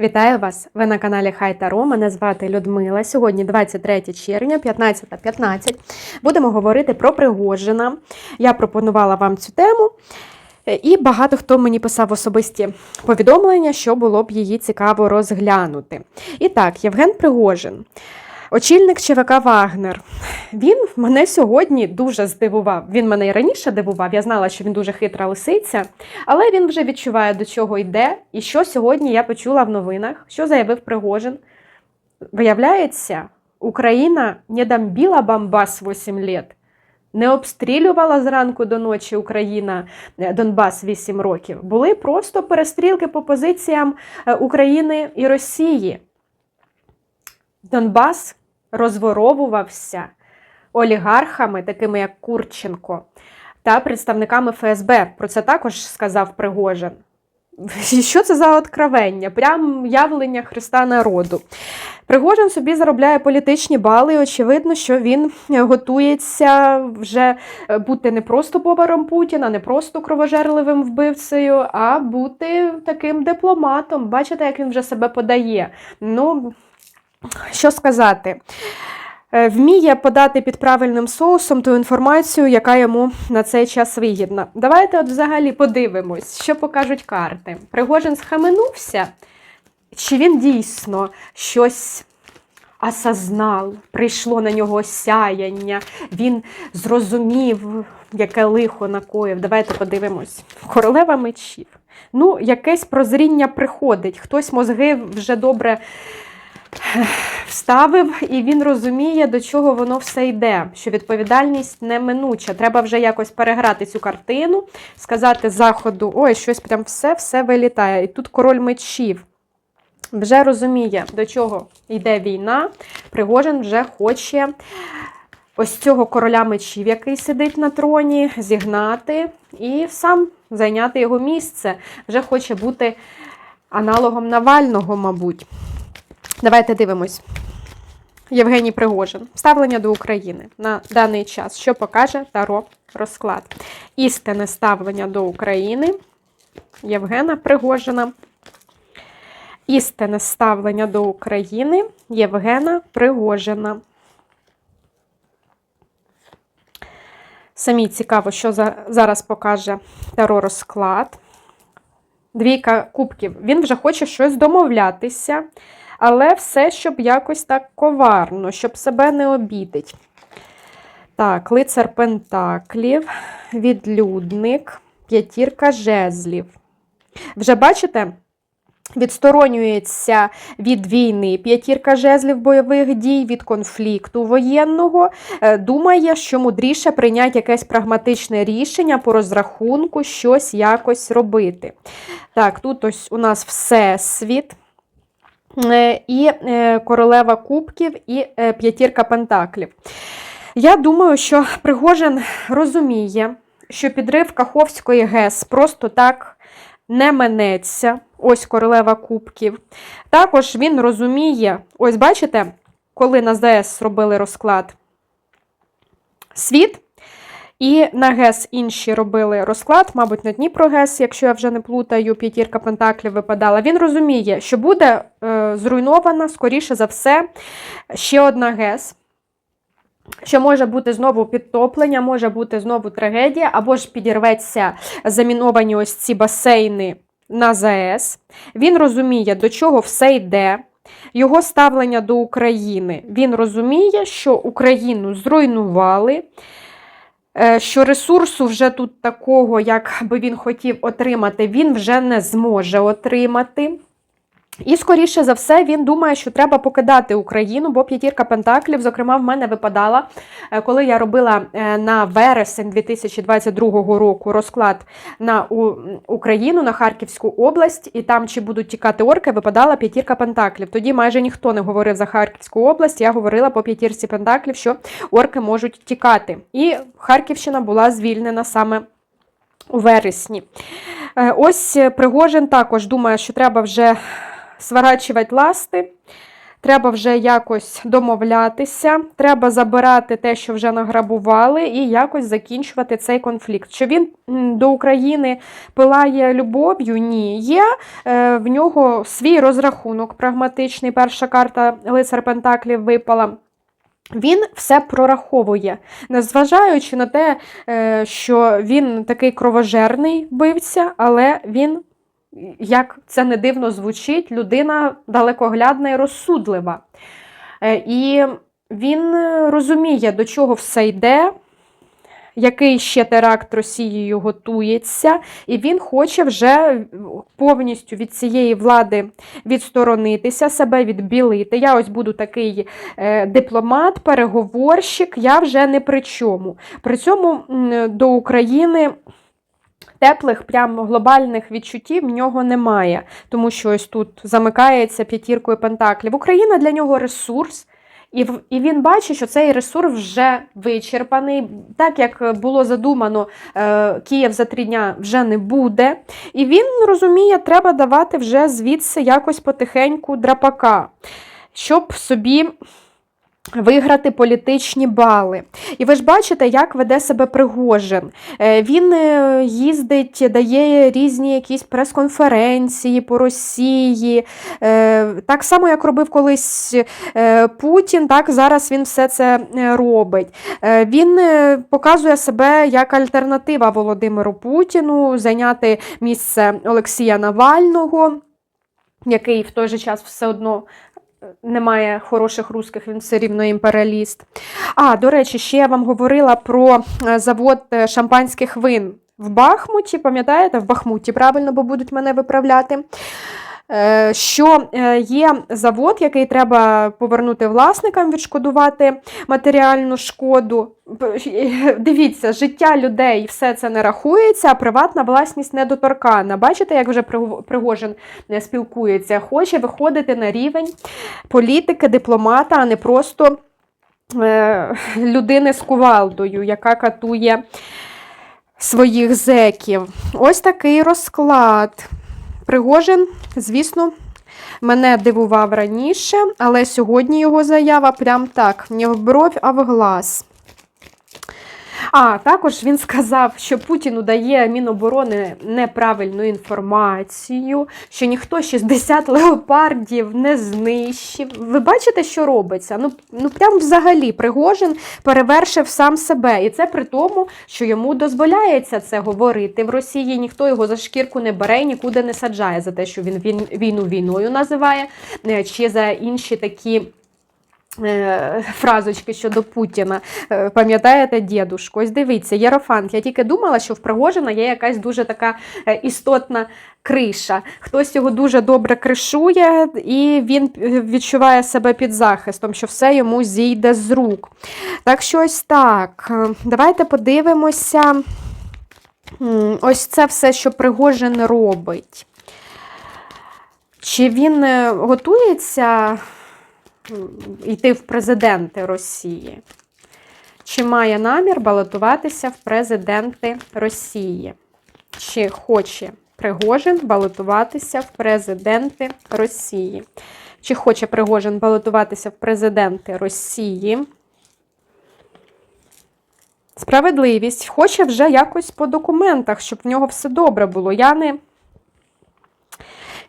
Вітаю вас! Ви на каналі Хай Таро. Мене звати Людмила. Сьогодні 23 червня, 15.15. Будемо говорити про Пригожина. Я пропонувала вам цю тему, і багато хто мені писав особисті повідомлення, що було б її цікаво розглянути. І так, Євген Пригожин. Очільник ЧВК Вагнер. Він мене сьогодні дуже здивував. Він мене і раніше дивував. Я знала, що він дуже хитра лисиця, але він вже відчуває, до чого йде. І що сьогодні я почула в новинах, що заявив Пригожин. Виявляється, Україна не дамбіла Бамбас 8 літ. Не обстрілювала зранку до ночі Україна е, Донбас 8 років. Були просто перестрілки по позиціям е, України і Росії. Донбас розворовувався олігархами, такими як Курченко, та представниками ФСБ. Про це також сказав Пригожин. Що це за откровення? Прям явлення Христа народу. Пригожин собі заробляє політичні бали, і очевидно, що він готується вже бути не просто поваром Путіна, не просто кровожерливим вбивцею, а бути таким дипломатом. Бачите, як він вже себе подає. Ну, що сказати? Е, Вміє подати під правильним соусом ту інформацію, яка йому на цей час вигідна. Давайте от взагалі подивимось, що покажуть карти. Пригожин схаменувся, чи він дійсно щось осознав, прийшло на нього сяяння, він зрозумів, яке лихо накоїв. Давайте подивимось. Королева мечів. Ну, якесь прозріння приходить. Хтось мозги вже добре вставив, і він розуміє, до чого воно все йде. Що відповідальність неминуча. Треба вже якось переграти цю картину, сказати заходу, ой, щось прям все-все вилітає. І тут король мечів. Вже розуміє, до чого йде війна. Пригожин вже хоче ось цього короля мечів, який сидить на троні, зігнати і сам зайняти його місце. Вже хоче бути аналогом Навального, мабуть. Давайте дивимось. Євгеній Пригожин. Ставлення до України на даний час. Що покаже Таро розклад? Істинне ставлення до України Євгена Пригожина. Істинне ставлення до України Євгена Пригожина. Самі цікаво, що за, зараз покаже Таро розклад. Двійка кубків. Він вже хоче щось домовлятися, але все, щоб якось так коварно, щоб себе не обідить. Так, лицар Пентаклів, відлюдник, п'ятірка жезлів. Вже бачите? Відсторонюється від війни п'ятірка жезлів бойових дій, від конфлікту воєнного. Е, Думає, що мудріше прийняти якесь прагматичне рішення по розрахунку, щось якось робити. Так, тут ось у нас Всесвіт. Е, І е, королева кубків, і е, п'ятірка пентаклів. Я думаю, що Пригожин розуміє, що підрив Каховської ГЕС просто так не минеться. Ось королева кубків. Також він розуміє, ось бачите, коли на ЗС робили розклад світ, і на ГЕС інші робили розклад, мабуть, на Дніпро ГЕС, якщо я вже не плутаю, п'ятірка Пентаклів випадала. Він розуміє, що буде е, зруйнована, скоріше за все, ще одна ГЕС. Що може бути знову підтоплення, може бути знову трагедія, або ж підірветься заміновані ось ці басейни на ЗАЕС. Він розуміє, до чого все йде. Його ставлення до України. Він розуміє, що Україну зруйнували, що ресурсу вже тут такого, як би він хотів отримати, він вже не зможе отримати. І, скоріше за все, він думає, що треба покидати Україну, бо п'ятірка Пентаклів, зокрема, в мене випадала, е, коли я робила е, на вересень 2022 року розклад на Україну, на Харківську область, і там, чи будуть тікати орки, випадала п'ятірка Пентаклів. Тоді майже ніхто не говорив за Харківську область. Я говорила по п'ятірці Пентаклів, що орки можуть тікати. І Харківщина була звільнена саме у вересні. Е, Ось Пригожин також думає, що треба вже сворачувати ласти, Треба вже якось домовлятися, треба забирати те, що вже награбували, і якось закінчувати цей конфлікт. Що він до України пилає любов'ю? Ні. Є е, в нього свій розрахунок прагматичний. Перша карта лицар Пентаклів випала. Він все прораховує, незважаючи на те, е, що він такий кровожерний вбивця, але він, як це не дивно звучить, людина далекоглядна і розсудлива. Е, І він розуміє, до чого все йде, який ще теракт Росією готується, і він хоче вже повністю від цієї влади відсторонитися, себе відбілити. Я ось буду такий е, дипломат, переговорщик, я вже не при чому. При цьому до України. Теплих, прям глобальних відчуттів в нього немає, тому що ось тут замикається п'ятіркою пентаклів. Україна для нього ресурс, і, і він бачить, що цей ресурс вже вичерпаний. Так як було задумано, е, Київ за три дня вже не буде. І він розуміє, треба давати вже звідси якось потихеньку драпака, щоб собі. Виграти політичні бали. І ви ж бачите, як веде себе Пригожин. Е, Він е, їздить, дає різні якісь прес-конференції по Росії. Е, Так само, як робив колись Путін, так зараз він все це робить. Він показує себе як альтернатива Володимиру Путіну, зайняти місце Олексія Навального, який в той же час все одно немає хороших русських, він все рівно імперіаліст. А, до речі, ще я вам говорила про е, завод е, шампанських вин в Бахмуті, пам'ятаєте, в Бахмуті, правильно, бо будуть мене виправляти. Е, Що е, є завод, який треба повернути власникам, відшкодувати матеріальну шкоду. Дивіться, життя людей все це не рахується, а приватна власність недоторкана. Бачите, як вже Приго- Пригожин е, спілкується? Хоче виходити на рівень політики, дипломата, а не просто е, людини з кувалдою, яка катує своїх зеків. Ось такий розклад. Пригожин, звісно, мене дивував раніше, але сьогодні його заява прям так, не в бровь, а в глаз. А також він сказав, що Путіну дає Міноборони неправильну інформацію, що ніхто 60 леопардів не знищив. Ви бачите, що робиться? Ну, ну прям взагалі Пригожин перевершив сам себе. І це при тому, що йому дозволяється це говорити. В Росії ніхто його за шкірку не бере і нікуди не саджає за те, що він він- війну війною називає, е, чи за інші такі. Е, Фразочки щодо Путіна. Е, Пам'ятаєте, дідушку? Ось дивіться, Єрофант. Я тільки думала, що в Пригожина є якась дуже така е, істотна криша. Хтось його дуже добре кришує, і він відчуває себе під захистом, що все йому зійде з рук. Так що ось так. Давайте подивимося. Ось це все, що Пригожин робить. Чи він готується йти в президенти Росії? Чи має намір балотуватися в президенти Росії? Чи хоче Пригожин балотуватися в президенти Росії? Чи хоче Пригожин балотуватися в президенти Росії? Справедливість хоче вже якось по документах, щоб в нього все добре було. Я не,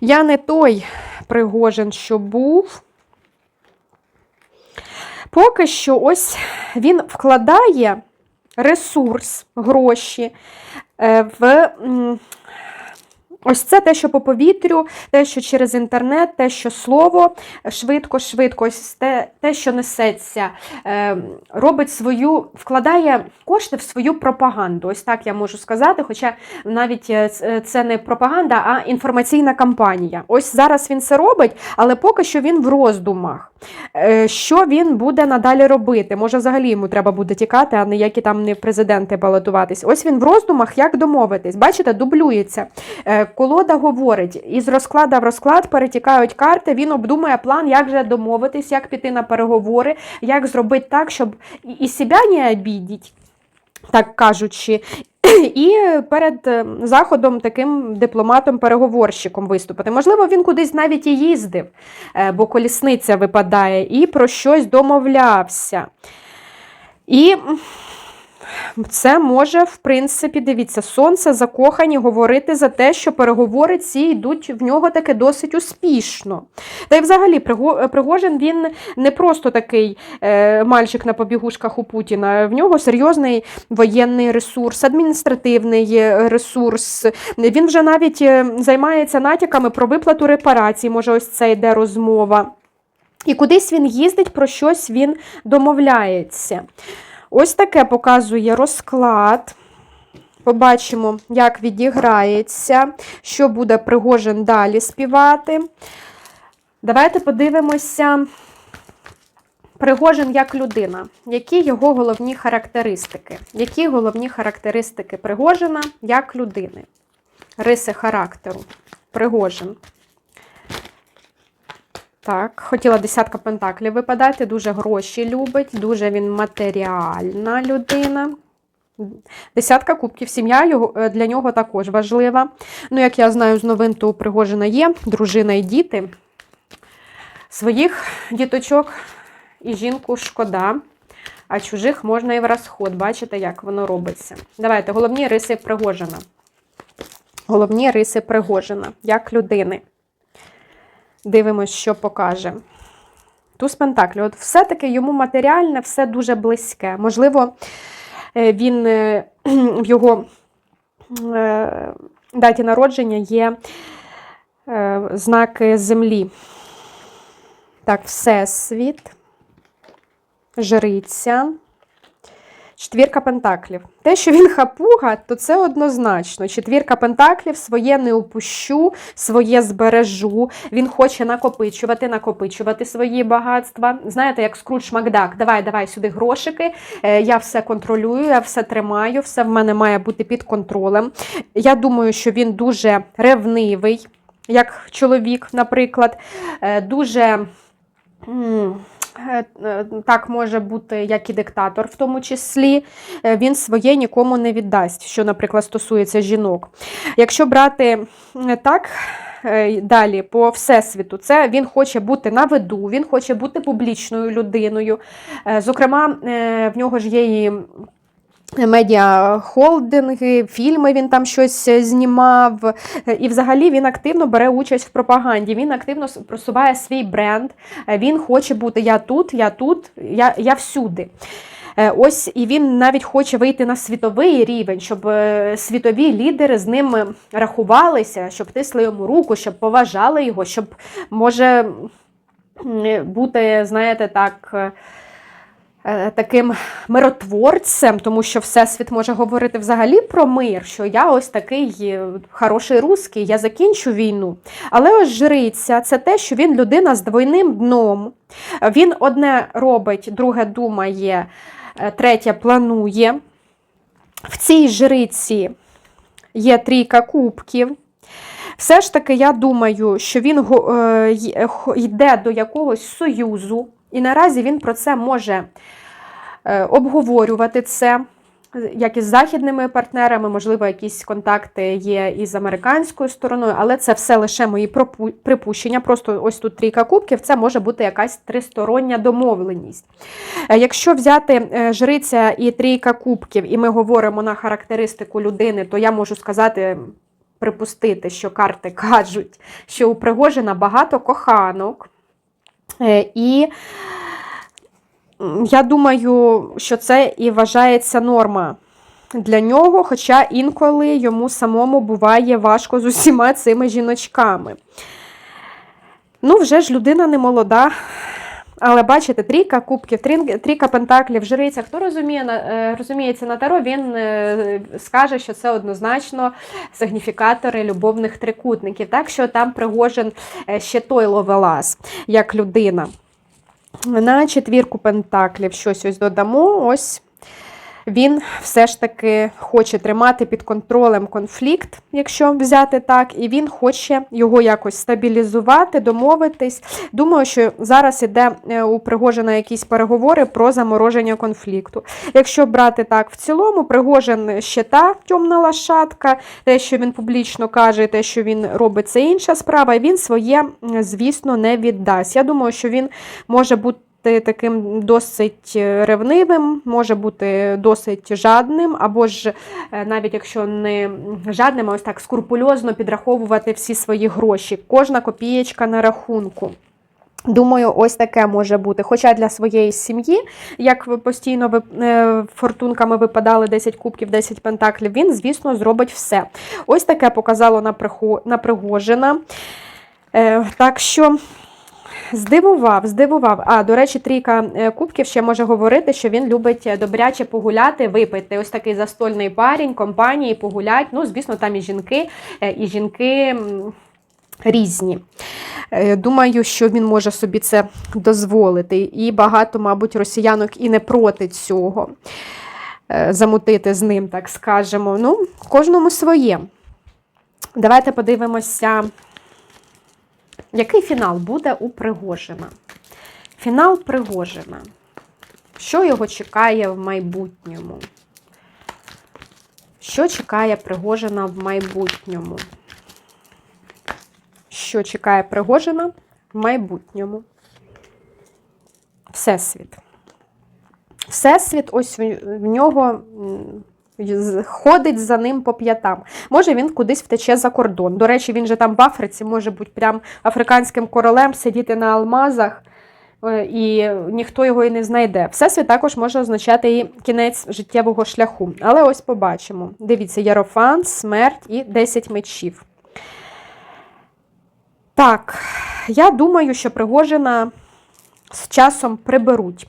я не той Пригожин, що був. Поки що ось він вкладає ресурс, гроші е, в ось це те, що по повітрю, те, що через інтернет, те, що слово швидко, швидко, ось те, те що несеться, е, робить свою, вкладає кошти в свою пропаганду. Ось так я можу сказати. Хоча навіть е, це не пропаганда, а інформаційна кампанія. Ось зараз він це робить, але поки що він в роздумах. Е, Що він буде надалі робити? Може, взагалі йому треба буде тікати, а ніякі там не президенти балотуватись. Ось він в роздумах, як домовитись. Бачите, дублюється. Е, Колода говорить, із розклада в розклад перетікають карти. Він обдумує план, як же домовитись, як піти на переговори, як зробити так, щоб і себе не обідіть, так кажучи, І перед е, заходом таким дипломатом-переговорщиком виступити. Можливо, він кудись навіть і їздив, е, бо колісниця випадає, і про щось домовлявся. І це може, в принципі, дивіться, сонце закохані говорити за те, що переговори ці йдуть в нього таки досить успішно. Та й взагалі Пригожин він не просто такий е, мальчик на побігушках у Путіна. В нього серйозний воєнний ресурс, адміністративний ресурс. Він вже навіть е, займається натяками про виплату репарацій. Може, ось це йде розмова. І кудись він їздить, про щось він домовляється. Ось таке показує розклад. Побачимо, як відіграється, що буде Пригожин далі співати. Давайте подивимося. Пригожин як людина. Які його головні характеристики? Які головні характеристики Пригожина як людини? Риси характеру. Пригожин. Так, хотіла десятка пентаклів випадати, дуже гроші любить, дуже він матеріальна людина. Десятка кубків, сім'я е, для нього також важлива. Ну, як я знаю, з новин, то у Пригожина є дружина і діти. Своїх діточок і жінку шкода, а чужих можна і в розход. Бачите, як воно робиться. Давайте, головні риси Пригожина. Головні риси Пригожина, як людини. Дивимось, що покаже. Туз Пентаклі. От все-таки йому матеріальне, все дуже близьке. Можливо, е, він е, в його е, даті народження є знаки землі. Так, Всесвіт, жриця. Четвірка пентаклів. Те, що він хапуга, то це однозначно. Четвірка пентаклів своє не упущу, своє збережу. Він хоче накопичувати, накопичувати свої багатства. Знаєте, як Скрудж Макдак, давай, давай сюди грошики, е, я все контролюю, я все тримаю, все в мене має бути під контролем. Я думаю, що він дуже ревнивий, як чоловік, наприклад, Е, дуже. Е, е, Так може бути, як і диктатор, в тому числі, Е, він своє нікому не віддасть, що, наприклад, стосується жінок. Якщо брати так далі по всесвіту, це він хоче бути на виду, він хоче бути публічною людиною. Зокрема, в нього ж є і медіахолдинги, фільми він там щось е, знімав. Е, І взагалі він активно бере участь в пропаганді. Він активно просуває свій бренд. Е, Він хоче бути я тут, я тут, я, я всюди. Ось і він навіть хоче вийти на світовий рівень, щоб світові лідери з ним рахувалися, щоб тисли йому руку, щоб поважали його, щоб може бути, знаєте, так. Е, Таким миротворцем, тому що Всесвіт може говорити взагалі про мир, що я ось такий е, хороший русський, я закінчу війну. Але ось жриця це те, що він людина з двойним дном. Він одне робить, друге думає, е, третє планує. В цій жриці є трійка кубків. Все ж таки, я думаю, що він йде до якогось союзу, і наразі він про це може е, обговорювати це. Як із західними партнерами, можливо, якісь контакти є і з американською стороною, але це все лише мої припущення. Просто ось тут трійка кубків, це може бути якась тристороння домовленість. Е, Якщо взяти е, жриця і трійка кубків, і ми говоримо на характеристику людини, то я можу сказати, припустити, що карти кажуть, що у Пригожина багато коханок. Е, І я думаю, що це і вважається норма для нього, хоча інколи йому самому буває важко з усіма цими жіночками. Ну, вже ж людина не молода. Але бачите, трійка кубків, трійка пентаклів, жриця. Хто розуміє, е, розуміється на таро, він е, скаже, що це однозначно сигніфікатори любовних трикутників. Так що там Пригожин е, ще той ловелас, як людина. На четвірку пентаклів щось ось додамо. Ось він все ж таки хоче тримати під контролем конфлікт, якщо взяти так, і він хоче його якось стабілізувати, домовитись. Думаю, що зараз іде е, у Пригожина якісь переговори про замороження конфлікту. Якщо брати так в цілому, Пригожин ще та темна лошадка, те, що він публічно каже, те, що він робить, це інша справа. і Він своє, звісно, не віддасть. Я думаю, що він може бути таким досить ревнивим, може бути досить жадним, або ж е, навіть якщо не жадним, а ось так скрупульозно підраховувати всі свої гроші. Кожна копієчка на рахунку. Думаю, ось таке може бути. Хоча для своєї сім'ї, як ви постійно ви, е, фортунками випадали 10 кубків, 10 пентаклів, він, звісно, зробить все. Ось таке показало на, Пригожина. Е, так що. Здивував, здивував. А, до речі, трійка е, кубків ще може говорити, що він любить е, добряче погуляти, випити. Ось такий застольний парень, компанії, погулять. Ну, звісно, там і жінки, е, і жінки різні. Думаю, що він може собі це дозволити. І багато, мабуть, росіянок і не проти цього замутити з ним, так скажемо. Ну, кожному своє. Давайте подивимося. Який фінал буде у Пригожина? Фінал Пригожина. Що його чекає в майбутньому? Що чекає Пригожина в майбутньому? Що чекає Пригожина в майбутньому? Всесвіт. Всесвіт, ось в нього ходить за ним по п'ятам. Може, він кудись втече за кордон. До речі, він же там в Африці може бути прям африканським королем, сидіти на алмазах, е, і ніхто його і не знайде. Всесвіт також може означати і кінець життєвого шляху. Але ось побачимо. Дивіться, Єрофант, смерть і 10 мечів. Так, я думаю, що Пригожина з часом приберуть.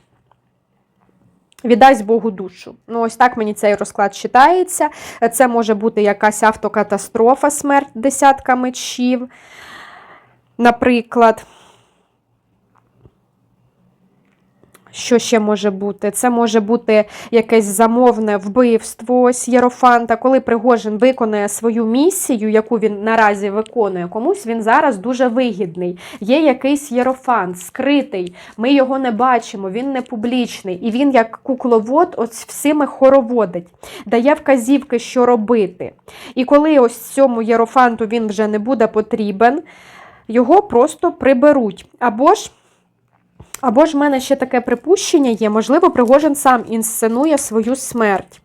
Віддасть Богу душу. Ну, ось так мені цей розклад читається. Це може бути якась автокатастрофа, смерть десятка мечів, наприклад. Що ще може бути? Це може бути якесь замовне вбивство ось Єрофанта. Коли Пригожин виконує свою місію, яку він наразі виконує, комусь він зараз дуже вигідний. Є якийсь єрофант, скритий, ми його не бачимо, він не публічний. І він, як кукловод, ось всіми хороводить, дає вказівки, що робити. І коли ось цьому єрофанту він вже не буде потрібен, його просто приберуть. Або ж. Або ж в мене ще таке припущення є, можливо, Пригожин сам інсценує свою смерть.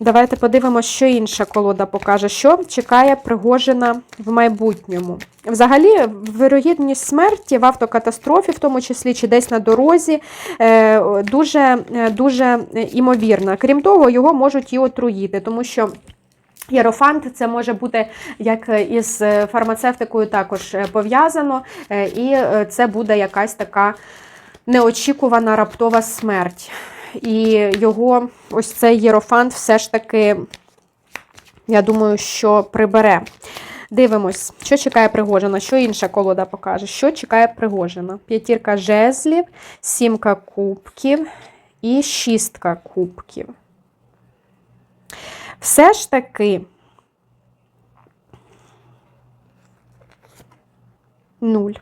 Давайте подивимося, що інша колода покаже, що чекає Пригожина в майбутньому. Взагалі, вирогідність смерті в автокатастрофі, в тому числі чи десь на дорозі, е, дуже, е, дуже імовірна. Крім того, його можуть і отруїти, тому що. Єрофант це може бути як із фармацевтикою також е, пов'язано, е, і е, це буде якась така неочікувана раптова смерть. І його ось цей єрофант все ж таки, я думаю, що прибере. Дивимось, що чекає Пригожина, що інша колода покаже. Що чекає Пригожина? П'ятірка жезлів, сімка кубків і шістка кубків. Все ж таки. Нуль.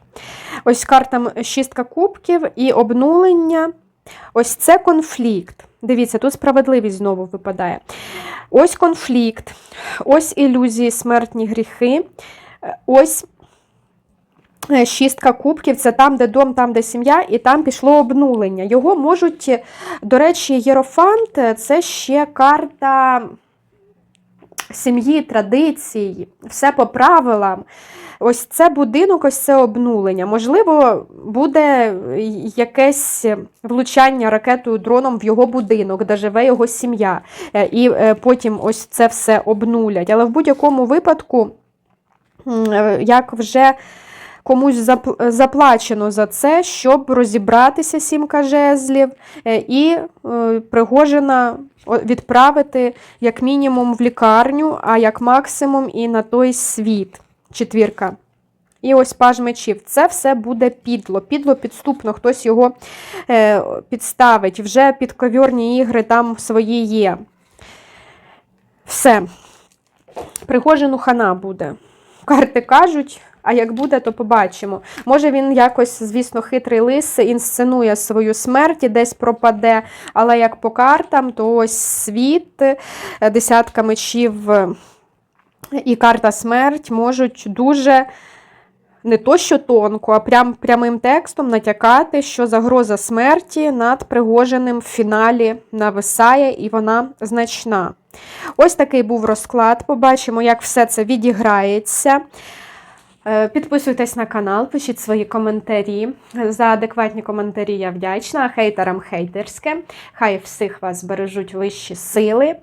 Ось карта шістка кубків і обнулення. Ось це конфлікт. Дивіться, тут справедливість знову випадає. Ось конфлікт, ось ілюзії, смертні гріхи. Ось е, шістка кубків це там, де дом, там, де сім'я, і там пішло обнулення. Його можуть, е, до речі, Єрофант е, це ще карта сім'ї, традицій, все по правилам. Ось це будинок, ось це обнулення. Можливо, буде якесь влучання ракетою дроном в його будинок, де живе його сім'я. Е, І е, потім ось це все обнулять. Але в будь-якому випадку, е, як вже комусь запл- заплачено за це, щоб розібратися сімка жезлів е, і е, Пригожина відправити як мінімум в лікарню, а як максимум і на той світ. Четвірка. і ось паж мечів. Це все буде підло. Підло підступно, хтось його е, підставить. Вже підковірні ігри там свої є. Все. Пригожину хана буде. Карти кажуть, а як буде, то побачимо. Може він якось, звісно, хитрий лис інсценує свою смерть і десь пропаде, але як по картам, то ось світ, е, десятка мечів е, і карта смерть можуть дуже. Не то, що тонко, а прям прямим текстом натякати, що загроза смерті над Пригожиним в фіналі нависає, і вона значна. Ось такий був розклад. Побачимо, як все це відіграється. Е, Підписуйтесь на канал, пишіть свої коментарі. За адекватні коментарі я вдячна, хейтерам хейтерське. Хай всіх вас бережуть вищі сили.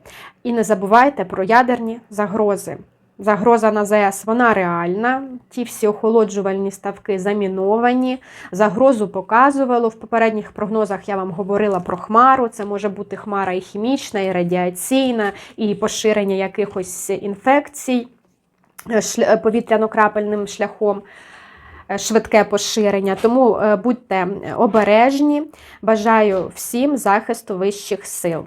І не забувайте про ядерні загрози. Загроза на ЗС вона реальна. Ті всі охолоджувальні ставки заміновані. Загрозу показувало. В попередніх прогнозах я вам говорила про хмару. Це може бути хмара і хімічна, і радіаційна, і поширення якихось інфекцій повітряно-крапельним шляхом. е, Швидке поширення, тому е, будьте обережні. Бажаю всім захисту вищих сил.